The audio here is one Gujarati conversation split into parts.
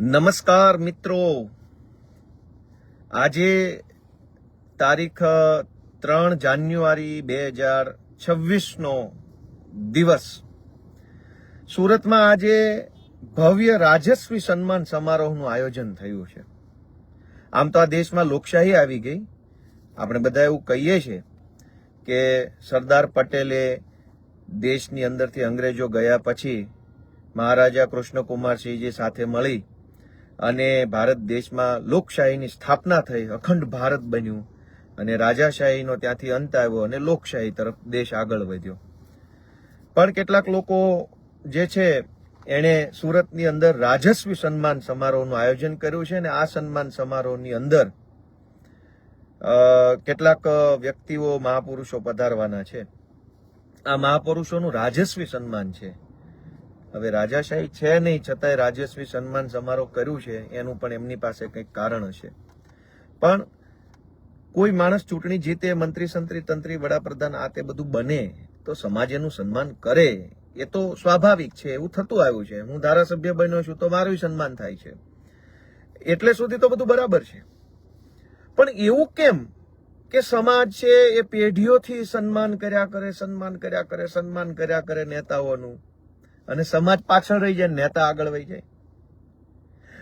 નમસ્કાર મિત્રો. આજે તારીખ ત્રણ જાન્યુઆરી બે હજાર છવ્વીસનો દિવસ. સુરતમાં આજે ભવ્ય રાજસ્વી સન્માન સમારોહનું આયોજન થયું છે. આમ તો આ દેશમાં લોકશાહી આવી ગઈ. આપણે બધા એવું કહીએ છીએ કે સરદાર પટેલે દેશની અંદરથી અંગ્રેજો ગયા પછી મહારાજા કૃષ્ણકુમારસિંહજી સાથે મળી અને ભારત દેશમાં લોકશાહીની સ્થાપના થઈ, અખંડ ભારત બન્યું અને રાજાશાહીનો ત્યાંથી અંત આવ્યો અને લોકશાહી તરફ દેશ આગળ વધ્યો. પણ કેટલાક લોકો જે છે, એણે સુરતની અંદર રાજસ્વી સન્માન સમારોહનું આયોજન કર્યું છે અને આ સન્માન સમારોહની અંદર કેટલાક વ્યક્તિઓ મહાપુરુષો પધારવાના છે. આ મહાપુરુષોનું રાજસ્વી સન્માન છે. હવે રાજાશાહી છે નહીં, છતાંય રાજસ્વી સન્માન સમારોહ કર્યું છે, એનું પણ એમની પાસે કંઈક કારણ હશે. પણ કોઈ માણસ ચૂંટણી જીતે, મંત્રી, સંત્રી, તંત્રી, વડાપ્રધાન, આ તે બધું બને, તો સમાજ એનું સન્માન કરે. એ તો સ્વાભાવિક છે, એવું થતું આવ્યું છે. હું ધારાસભ્ય બન્યો છું, તો મારું સન્માન થાય છે. એટલે સુધી તો બધું બરાબર છે. પણ એવું કેમ કે સમાજ છે, એ પેઢીઓથી સન્માન કર્યા કરે, સન્માન કર્યા કરે, સન્માન કર્યા કરે નેતાઓનું? અને સમાજ પાછળ રહી જાય નેતા આગળ વહી જાય.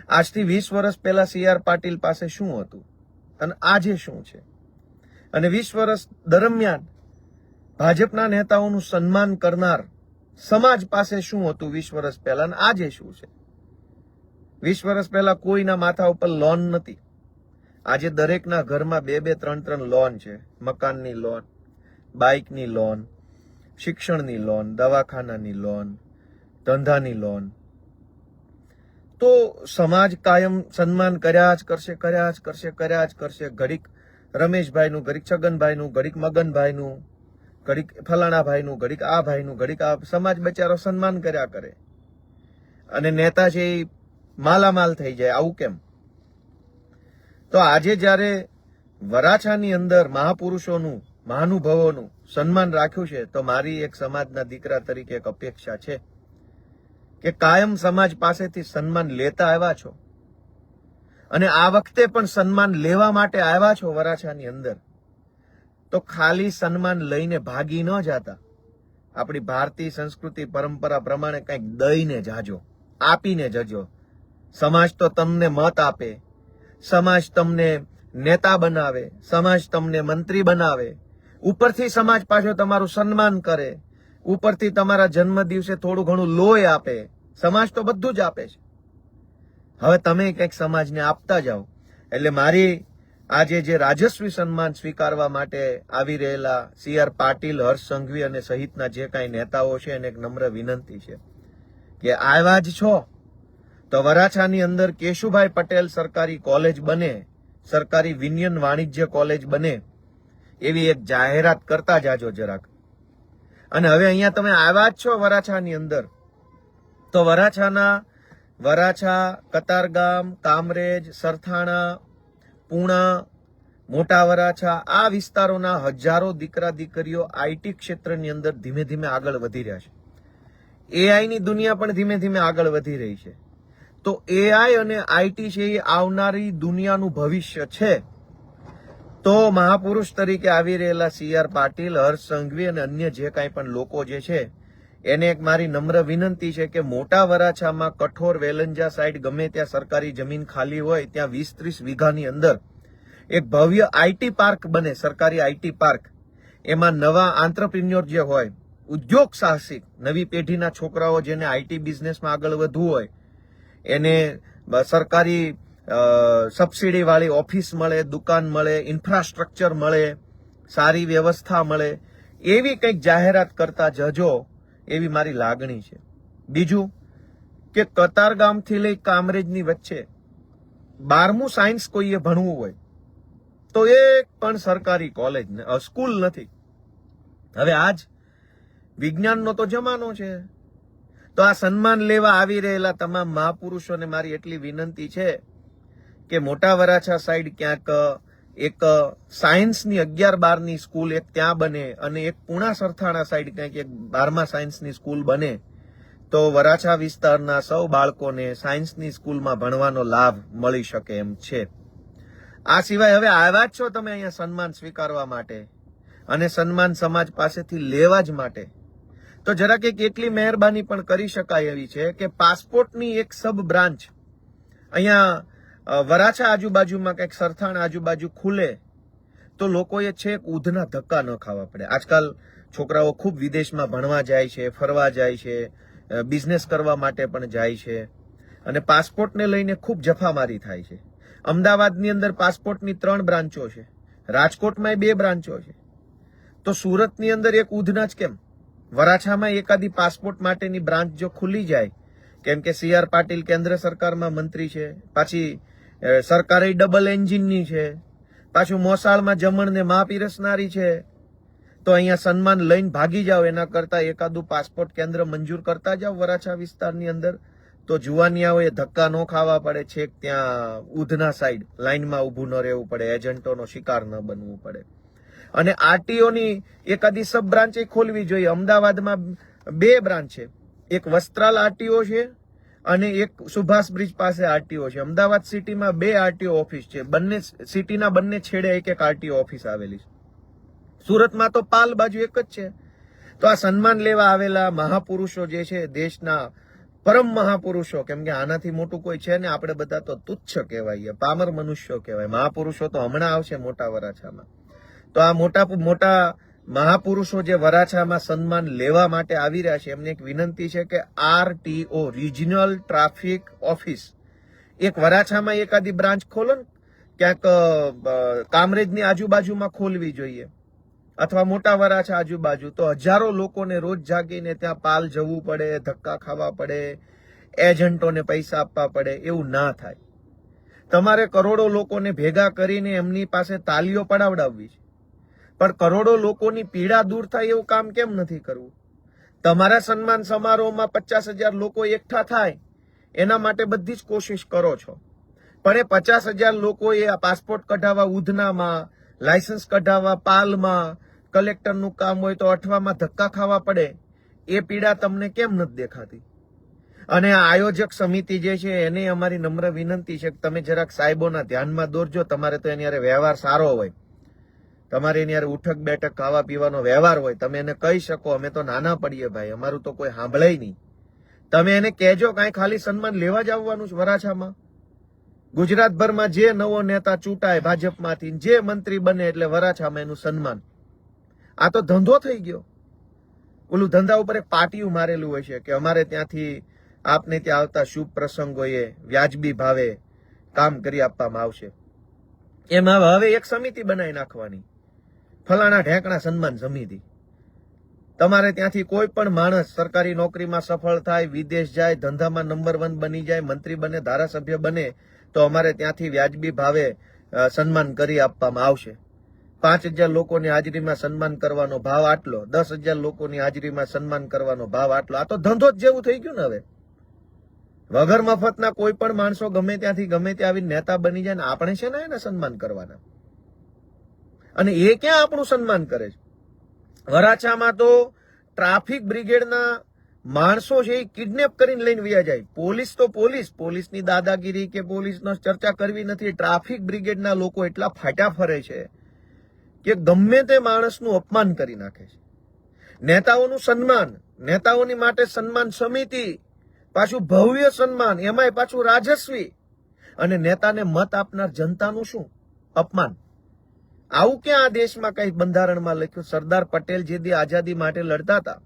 આજથી વીસ વર્ષ પહેલા સી આર પાટીલ પાસે શું હતું? અને આજે શું છે? અને વીસ વર્ષ દરમિયાન ભાજપના નેતાઓનું સન્માન કરનાર સમાજ પાસે શું હતું વીસ વર્ષ પહેલા અને આજે શું છે? વીસ વર્ષ પહેલા કોઈના માથા ઉપર લોન નથી. આજે દરેકના ઘરમાં બે બે ત્રણ ત્રણ લોન છે. મકાનની લોન, બાઇકની લોન, શિક્ષણની લોન, દવાખાનાની લોન ધંધાની લોન. તો સમાજ કાયમ સન્માન કર્યા જ કરશે, કર્યા જ કરશે, કર્યા જ કરશે. ઘડીક રમેશભાઈનું, ઘડીક છગનભાઈનું, ઘડીક મગનભાઈનું, ઘડીક ફલાણા ભાઈનું ઘડીક આ ભાઈનું, ઘડીક આ સમાજ બચારો સન્માન કર્યા કરે. અને નેતા છે એ માલામાલ થઈ જાય, આવું કેમ? તો આજે જ્યારે વરાછાની અંદર મહાપુરુષોનું, મહાનુભાવોનું સન્માન રાખ્યું છે, તો મારી એક સમાજના દીકરા તરીકે એક અપેક્ષા છે. કે કાયમ સમાજ પાસેથી સન્માન લેતા આવ્યા છો? અને આ વખતે પણ સન્માન લેવા માટે આવ્યા છો વરાછાની અંદર? તો ખાલી સન્માન લઈને ભાગી ન જાતા. આપણી ભારતીય સંસ્કૃતિ પરંપરા પ્રમાણે કંઈક દઈને જાજો, આપીને જજો. સમાજ તો તમને મત આપે. સમાજ તમને નેતા બનાવે. સમાજ તમને મંત્રી બનાવે. ઉપરથી સમાજ પાછો તમારું સન્માન કરે. ઉપરથી તમારા જન્મ દિવસે થોડું ઘણું લોહી આપે. સમાજ તો બધું જ આપે છે. હવે તમે કંઈક સમાજને આપતા જાઓ. એટલે મારી આજે જે રાજસ્વી સન્માન સ્વીકારવા માટે આવી રહેલા સી આર પાટીલ, હર્ષ સંઘવી અને સહિતના જે કાંઈ નેતાઓ છે, એને એક નમ્ર વિનંતી છે કે આવ્યા જ છો. તો વરાછાની અંદર કેશુભાઈ પટેલ સરકારી કોલેજ બને, સરકારી વિનિયન વાણિજ્ય કોલેજ બને, એવી એક જાહેરાત કરતા જાજો જરાક. અને હવે અહીંયા તમે આવ્યા જ છો વરાછાની અંદર. તો વરાછાના, વરાછા, કતારગામ, કામરેજ, સરથાણા, પૂણા, મોટા વરાછા, આ વિસ્તારોના હજારો દીકરા દીકરીઓ આઈટી ક્ષેત્રની અંદર ધીમે ધીમે આગળ વધી રહ્યા છે. એઆઈની દુનિયા પણ ધીમે ધીમે આગળ વધી રહી છે. તો એઆઈ અને આઈટી છે એ આવનારી દુનિયાનું ભવિષ્ય છે. તો મહાપુરુષ તરીકે આવી રહેલા સી આર પાટીલ, હર્ષ સંઘવી અને અન્ય જે કાંઈ પણ લોકો જે છે, એને એક મારી નમ્ર વિનંતી છે કે મોટા વરાછામાં કઠોર વેલંજા સાઈડ ગમે ત્યાં સરકારી જમીન ખાલી હોય, ત્યાં વીસ ત્રીસ વીઘાની અંદર એક ભવ્ય આઈટી પાર્ક બને, સરકારી આઈટી પાર્ક. એમાં નવા આંત્રપ્રિન્યોર જે હોય, ઉદ્યોગ સાહસિક, નવી પેઢીના છોકરાઓ જેને આઈટી બિઝનેસમાં આગળ વધવું હોય, એને સરકારી સબસિડી વાળી ઓફિસ મળે, દુકાન મળે ઇન્ફ્રાસ્ટ્રક્ચર મળે, સારી વ્યવસ્થા મળે, એવી કંઈક જાહેરાત કરતા જજો, એવી મારી લાગણી છે. બીજું કે કતારગામથી લઈ કામરેજની વચ્ચે બારમું સાયન્સ કોઈએ ભણવું હોય, તો એક પણ સરકારી કોલેજ સ્કૂલ નથી. હવે આજ વિજ્ઞાનનો તો જમાનો છે. તો આ સન્માન લેવા આવી રહેલા તમામ મહાપુરુષોને મારી એટલી વિનંતી છે કે મોટા વરાછા સાઈડ ક્યાંક, એક સાયન્સની અગિયાર બારની સ્કૂલ એક ત્યાં બને અને એક પૂણા સરથાણા સાઈડ ક્યાંક એક બારમા સાયન્સની સ્કૂલ બને, તો વરાછા વિસ્તારના સૌ બાળકોને સાયન્સની સ્કૂલમાં ભણવાનો લાભ મળી શકે એમ છે. આ સિવાય હવે આવ્યા જ છો તમે અહીંયા સન્માન સ્વીકારવા માટે અને સન્માન સમાજ પાસેથી લેવા જ માટે. તો જરાક એક એટલી મહેરબાની પણ કરી શકાય એવી છે કે પાસપોર્ટની એક સબ બ્રાન્ચ અહીંયા વરાછા આજુબાજુમાં કંઈક સરથાણ આજુબાજુ ખુલે, તો લોકોએ છેક ઉધના ધક્કા ન ખાવા પડે. આજકાલ છોકરાઓ ખૂબ વિદેશમાં ભણવા જાય છે, ફરવા જાય છે બિઝનેસ કરવા માટે પણ જાય છે. અને પાસપોર્ટને લઈને ખૂબ જફામારી થાય છે. અમદાવાદની અંદર પાસપોર્ટની ત્રણ બ્રાન્ચો છે. રાજકોટમાં બે બ્રાન્ચો છે. તો સુરતની અંદર એક ઉધના જ કેમ? વરાછામાં એકાદી પાસપોર્ટ માટેની બ્રાન્ચ જો ખુલી જાય, કેમ કે સી આર પાટીલ કેન્દ્ર સરકારમાં મંત્રી છે, પાછી સરકારે ડબલ એન્જિનની છે. પાછું મોસાળમાં જમણને મા પીરસનારી છે. તો અહીંયા સન્માન લઈને ભાગી જાઓ, એના કરતા એકાદું પાસપોર્ટ કેન્દ્ર મંજૂર કરતા જાઓ વરાછા વિસ્તારની અંદર. તો જુવાનિયાઓએ ધક્કા ન ખાવા પડે, છેક ત્યાં ઉધના સાઈડ લાઈનમાં ઊભું ન રહેવું પડે, એજન્ટોનો શિકાર ન બનવું પડે. અને આરટીઓની એકાદી સબ બ્રાન્ચ ખોલવી જોઈએ. અમદાવાદમાં બે બ્રાન્ચ છે. એક વસ્ત્રાલ આરટીઓ છે અને એક સુભાષ બ્રિજ પાસે આરટીઓ છે. અમદાવાદ સિટીમાં બે આરટીઓ ઓફિસ છે. બંને સિટીના બંને છેડે એક એક આરટીઓ ઓફિસ આવેલી છે. સુરતમાં તો પાલ બાજુ એક જ છે. તો આ સન્માન લેવા આવેલા મહાપુરુષો જે છે દેશના પરમ મહાપુરુષો, કેમ કે આનાથી મોટું કોઈ છે ને, આપણે બધા તો તુચ્છ કહેવાય પામર મનુષ્યો કહેવાય. મહાપુરુષો તો હમણાં આવશે મોટા વરાછામાં. તો આ મોટા મોટા મહાપુરુષો જે વરાછામાં સન્માન લેવા માટે આવી રહ્યા છે, એમને એક વિનંતી છે કે આરટીઓ, રિજનલ ટ્રાફિક ઓફિસ, એક વરાછામાં એકાદી બ્રાન્ચ ખોલો ને, ક્યાંક કામરેજની આજુબાજુમાં ખોલવી જોઈએ, અથવા મોટા વરાછા આજુબાજુ, તો હજારો લોકોને રોજ જાગીને ત્યાં પાલ જવું પડે, ધક્કા ખાવા પડે, એજન્ટોને પૈસા આપવા પડે, એવું ના થાય. તમારે કરોડો લોકોને ભેગા કરીને એમની પાસે તાલીઓ પડાવડાવવી છે. પણ કરોડો લોકોની પીડા દૂર થાય એવું કામ કેમ નથી કરવું? તમારા સન્માન સમારોહમાં પચાસ હજાર લોકો એકઠા થાય, એના માટે બધી જ કોશિશ કરો છો. પણ એ પચાસ હજાર લોકોએ આ પાસપોર્ટ કઢાવવા ઉધનામાં, લાયસન્સ કઢાવવા પાલમાં, કલેક્ટરનું કામ હોય તો અઠવામાં ધક્કા ખાવા પડે, એ પીડા તમને કેમ નથી દેખાતી? અને આ આયોજક સમિતિ જે છે, એને અમારી નમ્ર વિનંતી છે કે તમે જરાક સાહેબોના ધ્યાનમાં દોરજો, તમારે તો એની હારે વ્યવહાર સારો હોય. તમારે એની યાર ઉઠક બેઠક ખાવા પીવાનો વ્યવહાર હોય, તમે એને કહી શકો, અમે તો નાના પડીએ ભાઈ, અમારું તો કોઈ સાંભળે નહીં. તમે એને કહેજો કાંઈ ખાલી સન્માન લેવા જ આવવાનું છે વરાછામાં. ગુજરાતભરમાં જે નવો નેતા ચૂંટાય ભાજપમાંથી, જે મંત્રી બને એટલે વરાછામાં એનું સન્માન. આ તો ધંધો થઈ ગયો. ઓલું ધંધા ઉપર એક પાટિયું મારેલું હોય છે કે અમારે ત્યાંથી આપને ત્યાં આવતા શુભ પ્રસંગોએ વ્યાજબી ભાવે કામ કરી આપવામાં આવશે. એમાં હવે એક સમિતિ બનાવી નાખવાની. ફલાણા ઢેકણા સન્માન સમિતિ. તમારે ત્યાંથી કોઈ પણ માણસ સરકારી નોકરીમાં સફળ થાય, વિદેશ જાય, ધંધામાં નંબર વન બની જાય, મંત્રી બને, ધારાસભ્ય બને, તો અમારે ત્યાંથી વ્યાજબી ભાવે સન્માન કરી આપવામાં આવશે. પાંચ હજાર લોકોની હાજરીમાં સન્માન કરવાનો ભાવ આટલો, દસ હજાર લોકોની હાજરીમાં સન્માન કરવાનો ભાવ આટલો. આ તો ધંધો જ જેવું થઈ ગયું ને હવે. વગર મફતના કોઈ પણ માણસો ગમે ત્યાંથી ગમે ત્યાં આવીને નેતા બની જાય ને આપણે છે ને એને સન્માન કરવાના? અને એ ક્યાં આપણું સન્માન કરે છે? વરાછામાં તો ટ્રાફિક બ્રિગેડના માણસો છે એ કિડનેપ કરીને લઈને વ્યા જાય. પોલીસ તો પોલીસ, પોલીસની દાદાગીરી કે પોલીસનો ચર્ચા કરવી નથી. ટ્રાફિક બ્રિગેડના લોકો એટલા ફાટા ફરે છે કે ગમે તે માણસનું અપમાન કરી નાખે છે. નેતાઓનું સન્માન, નેતાઓની માટે સન્માન સમિતિ, પાછું ભવ્ય સન્માન, એમાંય પાછું રાજસ્વી. અને નેતાને મત આપનાર જનતાનું શું? અપમાન. આવું ક્યાં આ દેશમાં કઈ બંધારણમાં લખ્યું? સરદાર પટેલ જે દી આઝાદી માટે લડતા હતા.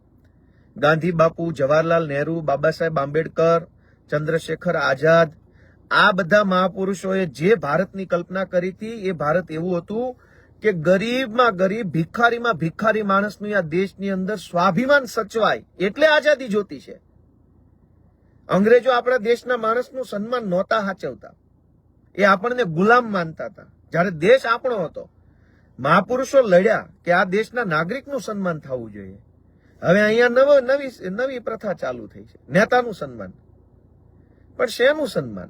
ગાંધી બાપુ, જવાહરલાલ નહેરુ, બાબા સાહેબ આંબેડકર, ચંદ્રશેખર આઝાદ, આ બધા મહાપુરુષોએ જે ભારતની કલ્પના કરી હતી, એ ભારત એવું હતું કે ગરીબમાં ગરીબ, ભિખારીમાં ભિખારી માણસનું આ દેશની અંદર સ્વાભિમાન સચવાય, એટલે આઝાદી જોતી છે. અંગ્રેજો આપણા દેશના માણસનું સન્માન નહોતા સાચવતા એ આપણને ગુલામ માનતા હતા. જ્યારે દેશ આપણો હતો મહાપુરુષો લડ્યા કે આ દેશના નાગરિકનું સન્માન થવું જોઈએ. હવે અહીંયા નવ, નવી નવી પ્રથા ચાલુ થઈ છે. નેતાનું સન્માન. પણ શેનું સન્માન?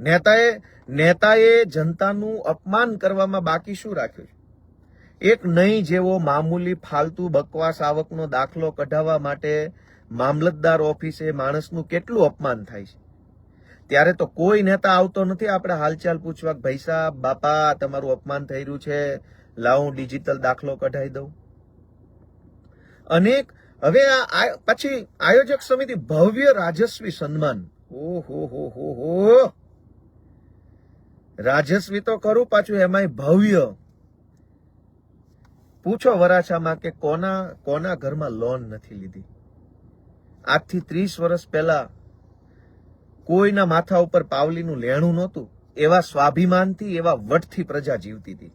નેતાએ નેતાએ જનતાનું અપમાન કરવામાં બાકી શું રાખ્યું છે? એક નહીં જેવો મામૂલી, ફાલતુ, બકવાસ, આવકનો દાખલો કઢાવવા માટે મામલતદાર ઓફિસે માણસનું કેટલું અપમાન થાય છે? ત્યારે તો કોઈ નેતા આવતો નથી આપણે હાલચાલ પૂછવા ભાઈ સાહેબ, બાપા, તમારું અપમાન થઈ રહ્યું છે. લાવ ડિજિટલ દાખલો કઢાઈ દઉં. અનેક, હવે આ પછી આયોજક સમિતિ ભવ્ય રાજસ્વી સન્માન. ઓહો, હો રાજસ્વી તો કરું પાછું એમાંય ભવ્ય. પૂછો વરાછામાં કે કોના કોના ઘરમાં લોન નથી લીધી. આજથી ત્રીસ વર્ષ પહેલા કોઈના માથા ઉપર પાવલીનું લેણું નહોતું. એવા સ્વાભિમાનથી, એવા વટથી પ્રજા જીવતી હતી.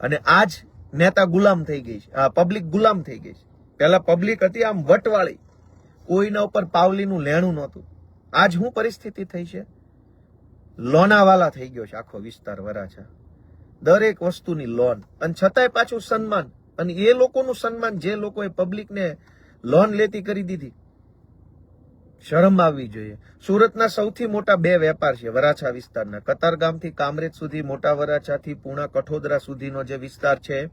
અને આજ નેતા ગુલામ થઈ ગઈ છે. આ પબ્લિક ગુલામ થઈ ગઈ છે. પહેલા પબ્લિક હતી, આમ વટવાળી. કોઈના ઉપર પાવલીનું લેણું નહોતું. આજ શું પરિસ્થિતિ થઈ છે? લોનાવાલા થઈ ગયો છે આખો વિસ્તાર વરાછા. દરેક વસ્તુની લોન. અને છતાંય પાછું સન્માન. અને એ લોકોનું સન્માન જે લોકોએ પબ્લિકને લોન લેતી કરી દીધી શરમ આવવી જોઈએ. સુરતના સૌથી મોટા બે વેપાર છે, વરાછા વિસ્તારના. કતારગામથી કામરેજ સુધી, મોટા વરાછાથી પૂણા, કઠોદરા સુધીનો જે વિસ્તાર છે,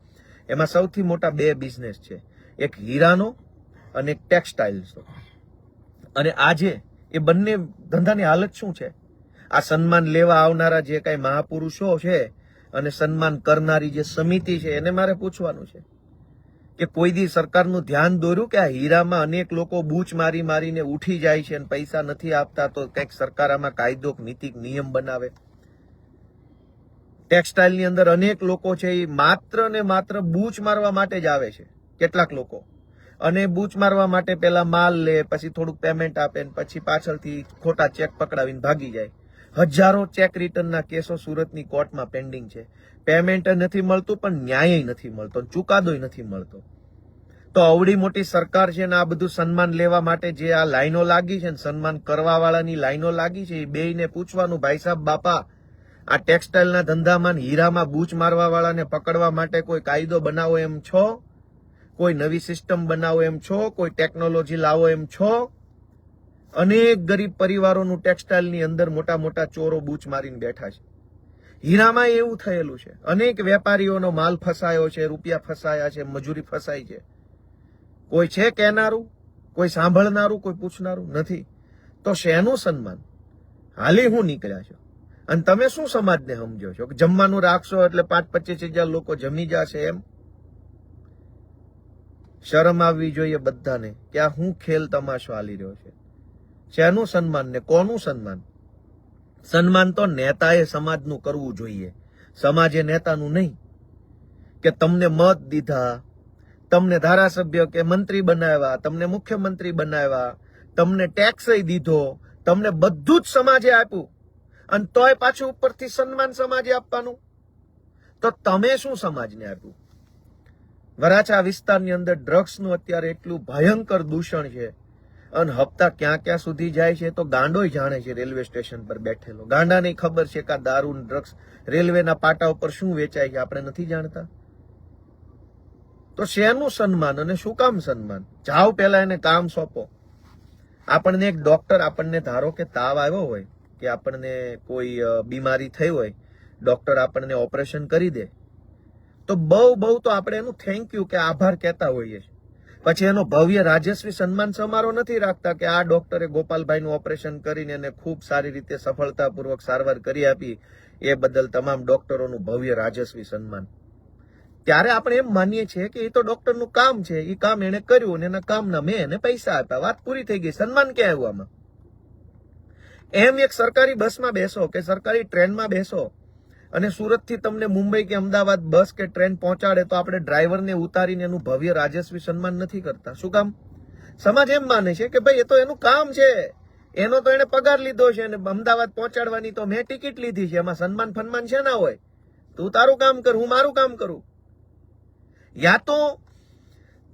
એમાં સૌથી મોટા બે બિઝનેસ છે. એક હીરાનો અને એક ટેક્સટાઇલ્સનો અને આજે એ બંને ધંધાની હાલત શું છે? આ સન્માન લેવા આવનારા જે કાંઈ મહાપુરુષો છે અને સન્માન કરનારી જે સમિતિ છે, એને મારે પૂછવાનું છે. કે કોઈ દી સરકારનું ધ્યાન દોર્યું કે આ હીરામાં અનેક લોકો બૂચ મારી મારીને ઉઠી જાય છે અને પૈસા નથી આપતા, તો કંઈક સરકાર આમાં કાયદો, નીતિક નીતિ નિયમ બનાવે. ટેક્સટાઇલની અંદર અનેક લોકો છે, એ માત્ર ને માત્ર બૂચ મારવા માટે જ આવે છે, કેટલાક લોકો. અને બૂચ મારવા માટે પેલા માલ લે, પછી થોડુંક પેમેન્ટ આપે પછી પાછળથી ખોટા ચેક પકડાવીને ભાગી જાય. હજારો ચેક રિટર્નના કેસો સુરતની કોર્ટમાં પેન્ડિંગ છે. પેમેન્ટ નથી મળતું, પણ ન્યાય નથી મળતો ચુકાદોય નથી મળતો. તો અવડી મોટી સરકાર છે ને આ બધું સન્માન લેવા માટે જે આ લાઈનો લાગી છે ને સન્માન કરવા વાળાની લાઈનો લાગી છે, એ બેયને પૂછવાનું, ભાઈ સાહેબ બાપા, આ ટેક્સટાઇલના ધંધામાં હીરામાં બૂચ મારવા વાળાને પકડવા માટે કોઈ કાયદો બનાવો એમ છો? કોઈ નવી સિસ્ટમ બનાવો એમ છો? કોઈ ટેકનોલોજી લાવો એમ છો? અનેક ગરીબ પરિવારોનું ટેક્સટાઇલની અંદર મોટા મોટા ચોરો બૂચ મારીને બેઠા છે. હીરામાં એવું થયેલું છે. અનેક વેપારીઓનો માલ ફસાયો છે, રૂપિયા ફસાયા છે, મજૂરી ફસાઈ છે. કોઈ છે કહેનારું? કોઈ સાંભળનારું? કોઈ પૂછનારું? નથી. તો શેનું સન્માન? હાલી હું નીકળ્યા છો. અને તમે શું સમાજને સમજો છો? કે જમવાનું રાખશો એટલે પાંચ પચીસ હજાર લોકો જમી જશે એમ? શરમ આવવી જોઈએ બધાને કે આ હું ખેલ તમાશો હાલી રહ્યો છે. શેનું સન્માન ને કોનું સન્માન? સન્માન તો નેતાએ સમાજનું કરવું જોઈએ. સમાજે નેતાનું નહીં. કે તમને મત દીધા, તમને ધારાસભ્ય કે મંત્રી બનાવ્યા, તમને મુખ્યમંત્રી બનાવ્યા, તમને ટેક્સ દીધો, તમને બધું જ સમાજે આપ્યું. અને તોય પાછું ઉપરથી સન્માન સમાજે આપવાનું. તો તમે શું સમાજને આપ્યું? વરાછા વિસ્તારની અંદર ડ્રગ્સનું અત્યારે એટલું ભયંકર દૂષણ છે અને હપ્તા ક્યાં ક્યાં સુધી જાય છે તો ગાંડોય જાણે છે રેલવે સ્ટેશન પર બેઠેલો. ગાંડાને ખબર છે કે આ દારૂ ડ્રગ્સ રેલવેના પાટા ઉપર શું વેચાય છે આપણે નથી જાણતા? તો શેનું સન્માન અને શું કામ સન્માન? જાઓ પહેલા એને કામ સોંપો. આપણને એક ડોક્ટર આપણને ધારો કે તાવ આવ્યો હોય, કે આપણને કોઈ બીમારી થઈ હોય, ડોક્ટર આપણને ઓપરેશન કરી દે, તો બહુ બહુ તો આપણે એનું થેન્ક યુ કે આભાર કહેતા હોઈએ છીએ. પછી એનો ભવ્ય રાજસ્વી સન્માન સમારોહ નથી રાખતા કે આ ડોક્ટરે ગોપાલભાઈનું ઓપરેશન કરીને એને ખૂબ સારી રીતે સફળતાપૂર્વક સારવાર કરી આપી, એ બદલ તમામ ડોક્ટરોનું ભવ્ય રાજસ્વી સન્માન. ત્યારે આપણે એમ માનીએ છીએ કે એ તો ડોક્ટરનું કામ છે એ કામ એને કર્યું અને એના કામના મેં એને પૈસા આપ્યા. વાત પૂરી થઈ ગઈ. સન્માન ક્યાં આવ્યું આમાં? એમ એક સરકારી બસમાં બેસો કે સરકારી ટ્રેનમાં બેસો અને સુરતથી તમને મુંબઈ કે અમદાવાદ બસ કે ટ્રેન પહોંચાડે તો આપણે ડ્રાઈવરને ઉતારીને એનું ભવ્ય રાજસ્વી સન્માન નથી કરતા. શું કામ? સમાજ એમ માને છે કે ભાઈ, એ તો એનું કામ છે. એનો તો એને પગાર લીધો છે અને અમદાવાદ પહોંચાડવાની તો મેં ટિકિટ લીધી છે. એમાં સન્માન ફન્માન છે ના હોય? તું તારું કામ કર, હું મારું કામ કરું. યા તો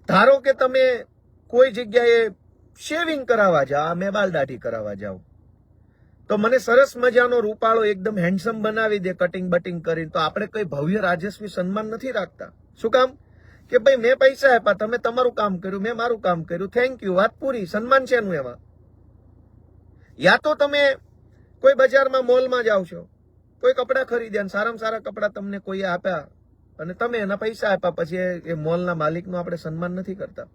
ધારો કે તમે કોઈ જગ્યાએ શેવિંગ કરાવવા જાઓ મેબાલ દાઢી કરાવવા જાઓ તો મને સરસ મજાનો રૂપાળો એકદમ હેન્ડસમ બનાવી દે કટિંગ બટિંગ કરીને. તો આપણે કોઈ ભવ્ય રાજસ્વી સન્માન નથી રાખતા. શું કામ? કે ભાઈ, મેં પૈસા આપ્યા, તમે તમારું કામ કર્યું, મેં મારું કામ કર્યું. થેન્ક યુ વાત પૂરી. સન્માન છે એનું એમાં. યા તો તમે કોઈ બજારમાં મોલમાં જાઓ છો. કોઈ કપડાં ખરીદ્યા અને સારામાં સારા કપડાં તમને કોઈએ આપ્યા અને તમે એના પૈસા આપ્યા, પછી એ મોલના માલિકનું આપણે સન્માન નથી કરતા.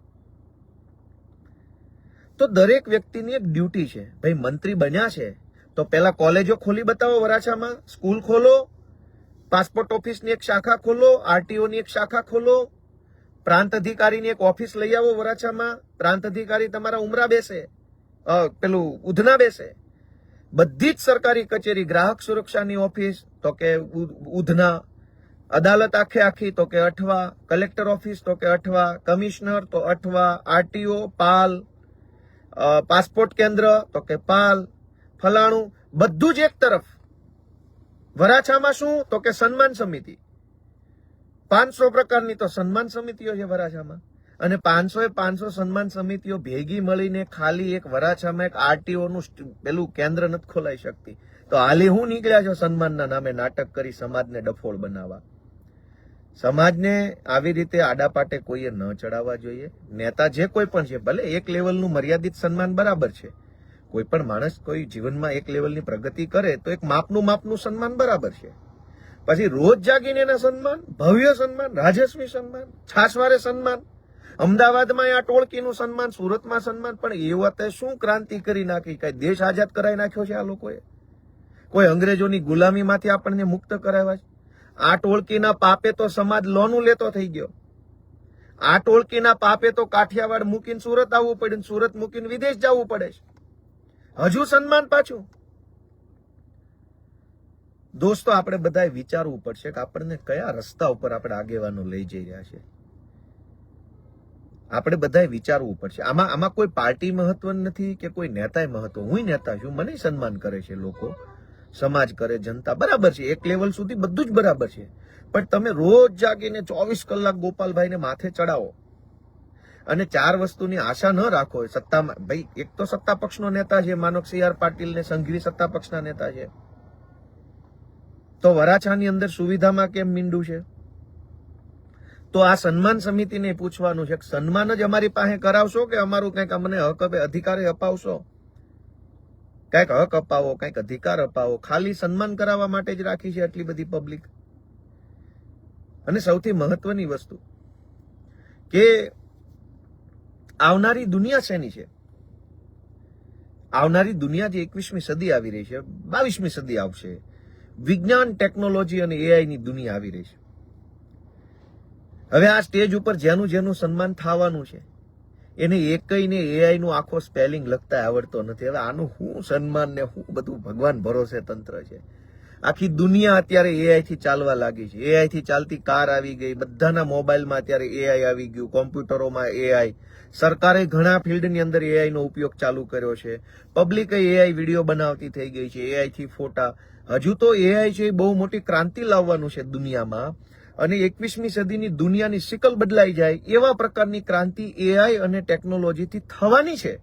તો દરેક વ્યક્તિની એક ડ્યુટી છે. ભાઈ, મંત્રી બન્યા છે. તો પેલા કોલેજો ખોલી બતાવો વરાછામાં. સ્કૂલ ખોલો. પાસપોર્ટ ઓફિસની એક શાખા ખોલો. આરટીઓની એક શાખા ખોલો. પ્રાંત અધિકારીની એક ઓફિસ લઈ આવો વરાછામાં. પ્રાંત અધિકારી તમારા ઉમરા બેસે. પેલું ઉધના બેસે. બધી જ સરકારી કચેરી, ગ્રાહક સુરક્ષાની ઓફિસ, તો કે ઉધના. અદાલત આખે આખી, તો કે અઠવા. કલેક્ટર ઓફિસ, તો કે અઠવા. કમિશનર, તો અઠવા. આરટીઓ, પાલ. પાસપોર્ટ કેન્દ્ર, તો કે પાલ. ફલાણું, બધું જ એક તરફ. વરાછામાં શું? તો કે સન્માન સમિતિ. પાંચસો પ્રકારની તો સન્માન સમિતિઓ છે વરાછામાં. અને પાંચસો એ પાંચસો સન્માન સમિતિઓ ભેગી મળીને ખાલી એક વરાછામાં એક આરટીઓ નું પેલું કેન્દ્ર નથી ખોલાઈ શકતી. તો હાલી હું નીકળ્યા છો સન્માનના નામે નાટક કરી સમાજને ડફોળ બનાવવા? સમાજને આવી રીતે આડાપાટે કોઈએ ન ચડાવવા જોઈએ? નેતા જે કોઈ પણ છે, ભલે એક લેવલનું મર્યાદિત સન્માન બરાબર છે કોઈ પણ માણસ કોઈ જીવનમાં એક લેવલની પ્રગતિ કરે તો એક માપનું માપનું સન્માન બરાબર છે. પછી રોજ જાગીને એના સન્માન, ભવ્ય સન્માન, રાજસ્વી સન્માન, છાસવારે સન્માન, અમદાવાદમાં આ ટોળકીનું સન્માન, સુરતમાં સન્માન, પણ એ વખતે શું ક્રાંતિ કરી નાખી? કઈ દેશ આઝાદ કરાવી નાખ્યો છે આ લોકોએ? કોઈ અંગ્રેજોની ગુલામીમાંથી આપણને મુક્ત કરાવ્યા છે? આ ટોળકીના પાપે તો સમાજ લોનું લેતો થઈ ગયો. આ ટોળકીના પાપે તો કાઠિયાવાડ મૂકીને સુરત આવવું પડે સુરત મૂકીને વિદેશ જવું પડે છે. હજુ સન્માન પાછું. દોસ્તો, આપણે બધાએ વિચારવું પડશે કે આપણને કયા રસ્તા ઉપર આપણે આગેવાનો લઈ જઈ રહ્યા છે. આપણે બધાએ વિચારવું પડશે. આમાં આમાં કોઈ પાર્ટી મહત્વ નથી કે કોઈ નેતાએ મહત્વ? હું નેતા છું, મને સન્માન કરે છે લોકો. સમાજ કરે, જનતા. બરાબર છે, એક લેવલ સુધી બધું જ બરાબર છે. પણ તમે રોજ જાગીને ચોવીસ કલાક ગોપાલભાઈને માથે ચડાવો. અને ચાર વસ્તુની આશા ન રાખો સત્તામાં ભાઈ, એક તો સત્તા પક્ષનો નેતા છે માનો સી આર પાટીલ ને સંઘવી સત્તા પક્ષના નેતા છે. તો વરાછાની અંદર સુવિધામાં કેમ મીંડું છે? તો આ સન્માન સમિતિને પૂછવાનું છે સન્માન જ અમારી પાસે કરાવશો કે અમારું કંઈક અમને હક અધિકારે અપાવશો? કંઈક હક અપાવો, કંઈક અધિકાર અપાવો. ખાલી સન્માન કરાવવા માટે જ રાખી છે આટલી બધી પબ્લિક? અને સૌથી મહત્વની વસ્તુ કે આવનારી દુનિયા શેની છે? આવનારી દુનિયા જે એકવીસમી સદી આવી રહી છે, બાવીસમી સદી આવશે. વિજ્ઞાન, ટેકનોલોજી અને એઆઈ ની દુનિયા આવી રહી છે. હવે આ સ્ટેજ ઉપર જેનું જેનું સન્માન થવાનું છે, એને એકઈને એઆઈ નું આખો સ્પેલિંગ લખતા આવડતો નથી. હવે આનું શું સન્માન ને શું બધું ભગવાન ભરોસે તંત્ર છે? આખી દુનિયા અત્યારે એઆઈ થી ચાલવા લાગી છે. એઆઈ થી ચાલતી કાર આવી ગઈ. બધાના મોબાઈલમાં અત્યારે એઆઈ આવી ગયું. કોમ્પ્યુટરોમાં એઆઈ સરકારે ઘણા ફિલ્ડની અંદર એઆઈ નો ઉપયોગ ચાલુ કર્યો છે. પબ્લિકે એઆઈ વીડિયો બનાવતી થઈ ગઈ છે. એઆઈ થી ફોટા. હજુ તો એઆઈ છે એ બહુ મોટી ક્રાંતિ લાવવાનું છે દુનિયામાં. અને એકવીસમી સદીની દુનિયાની સિકલ બદલાઈ જાય એવા પ્રકારની ક્રાંતિ એઆઈ અને ટેકનોલોજીથી થવાની છે.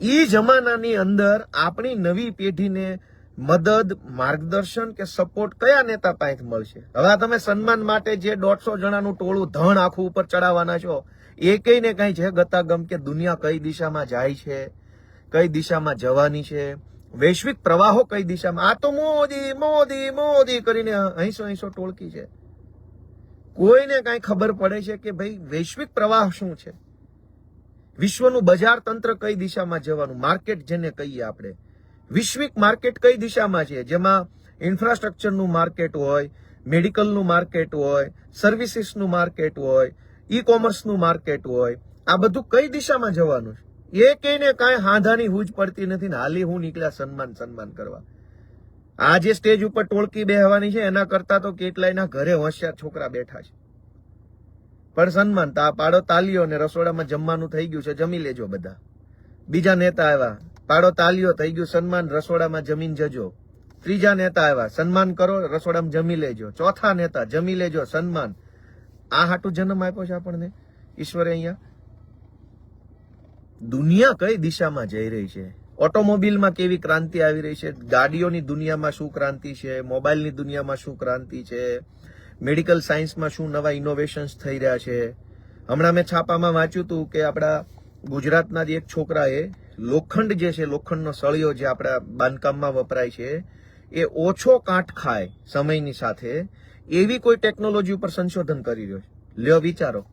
એ જમાનાની અંદર આપણી નવી પેઢીને મદદ, માર્ગદર્શન કે સપોર્ટ કયા નેતા પાસે મળશે? હવે તમે સન્માન માટે જે દોઢસો જણાનું ટોળું ધણ આખું ઉપર ચડાવવાના છો, એ કઈ ને કઈ છે? ગતાગમ કે દુનિયા કઈ દિશામાં જાય છે? કઈ દિશામાં જવાની છે? વૈશ્વિક પ્રવાહો કઈ દિશામાં? આ તો મોદી મોદી મોદી કરીને અહીંસો અહીંસો ટોળકી છે. કોઈને કઈ ખબર પડે છે કે ભાઈ વૈશ્વિક પ્રવાહ શું છે? વિશ્વનું બજાર તંત્ર કઈ દિશામાં જવાનું? માર્કેટ જેને કહીએ આપણે. વિશ્વિક માર્કેટ કઈ દિશામાં છે? જેમાં ઇન્ફ્રાસ્ટ્રક્ચરનું માર્કેટ હોય, મેડિકલનું માર્કેટ હોય, સર્વિસીસનું માર્કેટ હોય ઈ કોમર્સનું માર્કેટ હોય, આ બધું કઈ દિશામાં જવાનું છે? એ કહીને કાંઈ હાંધાની હૂજ પડતી નથી ને હાલી હું નીકળ્યા સન્માન સન્માન કરવા. આ જે સ્ટેજ ઉપર ટોળકી બેહવાની છે, એના કરતા તો કેટલાયના ઘરે હોશિયાર છોકરા બેઠા છે. પણ સન્માન તા પાડો તાલીઓ ને રસોડામાં જમવાનું થઈ ગયું છે, જમી લેજો બધા. બીજા નેતા આવ્યા. પાડો તાલીઓ થઈ ગયું, સન્માન રસોડામાં જમીન જજો. ત્રીજા નેતા આવ્યા, સન્માન કરો, રસોડામાં જમી લેજો. ચોથા નેતા, જમી લેજો, સન્માન. આ હાટું જન્મ આપ્યો છે આપણને? ઈશ્વરે અહીંયા. દુનિયા કઈ દિશામાં જઈ રહી છે? ઓટોમોબિલમાં કેવી ક્રાંતિ આવી રહી છે? ગાડીઓની દુનિયામાં શું ક્રાંતિ છે? મોબાઈલની દુનિયામાં શું ક્રાંતિ છે? મેડિકલ સાયન્સમાં શું નવા ઇનોવેશન્સ થઈ રહ્યા છે? હમણાં મેં છાપામાં વાંચ્યું હતું કે આપણા ગુજરાતના જ એક છોકરાએ લોખંડ જે છે, લોખંડનો સળિયો જે આપણા બાંધકામમાં વપરાય છે, એ ઓછો કાંટ ખાય સમયની સાથે, એવી કોઈ ટેકનોલોજી ઉપર સંશોધન કરી રહ્યો છે. લ્યો વિચારો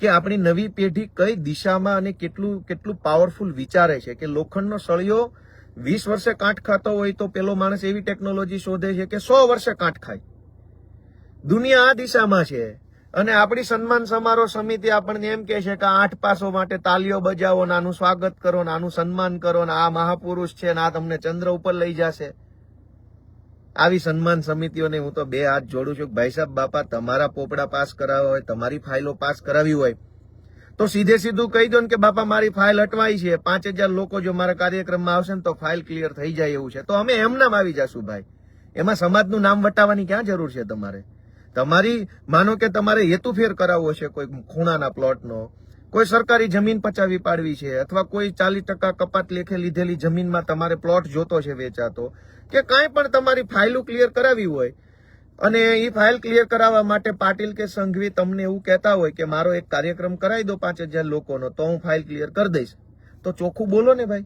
કે આપણી નવી પેઢી કઈ દિશામાં અને કેટલું કેટલું પાવરફુલ વિચારે છે કે લોખંડનો સળિયો વીસ વર્ષે કાંઠ ખાતો હોય તો પેલો માણસ એવી ટેકનોલોજી શોધે છે કે સો વર્ષે કાંઠ ખાય. દુનિયા આ દિશામાં છે. અને આપણી સન્માન સમારોહ સમિતિ આપણને એમ કહે છે કે આઠ પાસો માટે તાલીઓ બજાવો ને આનું સ્વાગત કરો ને આનું સન્માન કરો ને આ મહાપુરુષ છે ને આ તમને ચંદ્ર ઉપર લઈ જશે. આવી સન્માન સમિતિઓને હું તો બે હાથ જોડું છું ભાઈ સાહેબ, બાપા, તમારા પોપડા પાસ કરાવવા હોય, તમારી ફાઇલો પાસ કરાવી હોય, તો સીધે સીધું કહી દો ને કે બાપા, મારી ફાઇલ અટવાઈ છે. પાંચ હજાર લોકો જો મારા કાર્યક્રમમાં આવશે ને તો ફાઇલ ક્લિયર થઈ જાય એવું છે. તો અમે એમનામ આવી જશું ભાઈ. એમાં સમાજનું નામ વટાવવાની ક્યાં જરૂર છે તમારે? તમારી, માનો કે તમારે હેતુફેર કરાવવો છે કોઈ ખૂણાના પ્લોટનો, કોઈ સરકારી જમીન પચાવી પાડવી છે, અથવા કોઈ ચાલીસ ટકા કપાત લેખે લીધેલી જમીનમાં તમારે પ્લોટ જોતો છે વેચાતો, કે કાંઈ પણ તમારી ફાઇલો ક્લિયર કરાવી હોય, અને એ ફાઇલ ક્લિયર કરાવવા માટે પાટીલ કે સંઘવી તમને એવું કહેતા હોય કે મારો એક કાર્યક્રમ કરાવી દો પાંચ હજાર લોકોનો, તો હું ફાઇલ ક્લિયર કરી દઈશ. તો ચોખ્ખું બોલો ને ભાઈ.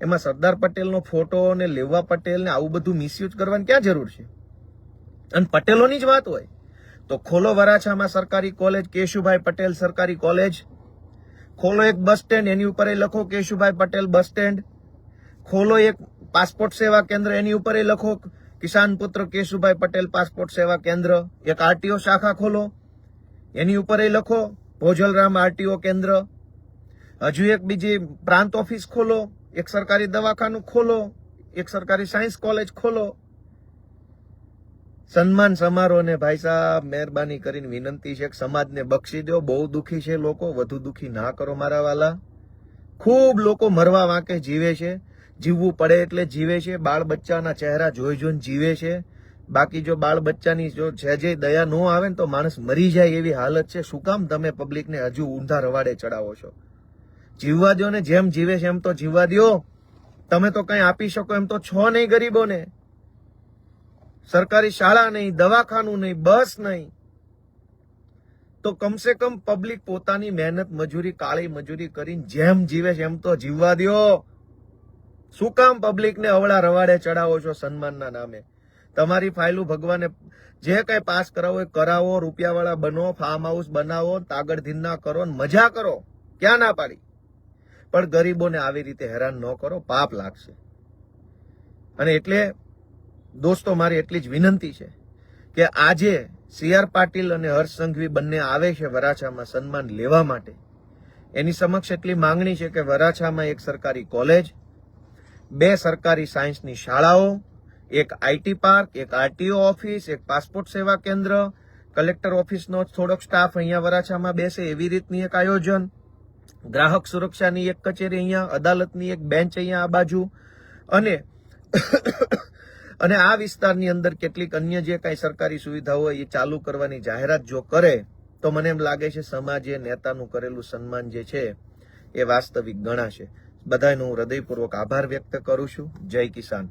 એમાં સરદાર પટેલનો ફોટો ને લેવા પટેલને આવું બધું મિસયુઝ કરવાની ક્યાં જરૂર છે? અને પટેલોની જ વાત હોય. તો ખોલો વરાછામાં સરકારી કોલેજ, કેશુભાઈ પટેલ સરકારી કોલેજ. ખોલો એક બસ સ્ટેન્ડ, એની ઉપર એ લખો કેશુભાઈ પટેલ બસ સ્ટેન્ડ. ખોલો એક પાસપોર્ટ સેવા કેન્દ્ર, એની ઉપર એ લખો કિસાન પુત્ર કેશુભાઈ પટેલ પાસપોર્ટ સેવા કેન્દ્ર. એક આરટીઓ શાખા ખોલો, એની ઉપર એ લખો ભોજલરામ આરટીઓ કેન્દ્ર. હજુ એક બીજી પ્રાંત ઓફિસ ખોલો, એક સરકારી દવાખાનું ખોલો, એક સરકારી સાયન્સ કોલેજ ખોલો. સન્માન સમારોહને ભાઈ સાહેબ, મહેરબાની કરીને વિનંતી છે સમાજને બક્ષી દો. બહુ દુખી છે લોકો, વધુ દુખી ના કરો મારા વાલા. ખૂબ લોકો મરવા વાંકે જીવે છે. જીવવું પડે એટલે જીવે છે. બાળ બચ્ચાના ચહેરા જોઈ જોઈને જીવે છે. બાકી જો બાળ બચ્ચાની જો સહેજે દયા ન આવે ને તો માણસ મરી જાય એવી હાલત છે. શું કામ તમે પબ્લિકને હજુ ઊંધા રવાડે ચડાવો છો? જીવવા દો ને જેમ જીવે છે એમ તો જીવવા દો તમે તો કઈ આપી શકો એમ તો છો નહીં ગરીબોને. સરકારી શાળા નહીં, દવાખાનું નહીં, બસ નહીં. તો કમસે કમ પબ્લિક પોતાની મહેનત, મજૂરી, કાળી મજૂરી કરીને જેમ જીવે છે એમ તો જીવવા દ્યો. શું કામ પબ્લિકને અવળા રવાડે ચડાવો છો સન્માનના નામે? તમારી ફાઇલું ભગવાને જે કઈ પાસ કરાવો એ કરાવો, રૂપિયાવાળા બનો ફાર્મ હાઉસ બનાવો તાગડ ધીરના કરો ને મજા કરો. ક્યાં ના પાડી? પણ ગરીબોને આવી રીતે હેરાન ન કરો, પાપ લાગશે. અને એટલે દોસ્તો, મારી એટલી જ વિનંતી છે કે આજે સી આર પાટીલ અને હર્ષ સંઘવી બંને આવે છે વરાછામાં સન્માન લેવા માટે. એની સમક્ષ એટલી માંગણી છે કે વરાછામાં એક સરકારી કોલેજ, બે સરકારી સાયન્સની શાળાઓ, એક આઈટી પાર્ક, એક આરટીઓ ઓફિસ, એક પાસપોર્ટ સેવા કેન્દ્ર, કલેક્ટર ઓફિસનો થોડોક સ્ટાફ અહીંયા વરાછામાં બેસે એવી રીતની એક આયોજન, ગ્રાહક સુરક્ષાની એક કચેરી અહીંયા, અદાલતની એક બેન્ચ અહીંયા આ બાજુ, અને અને આ વિસ્તારની અંદર કેટલીક અન્ય જે કાંઈ સરકારી સુવિધાઓ હોય એ ચાલુ કરવાની જાહેરાત જો કરે, તો મને એમ લાગે છે સમાજે નેતાનું કરેલું સન્માન જે છે, એ વાસ્તવિક ગણાશે. બધાનો હું હૃદયપૂર્વક આભાર વ્યક્ત કરું છું. જય કિસાન.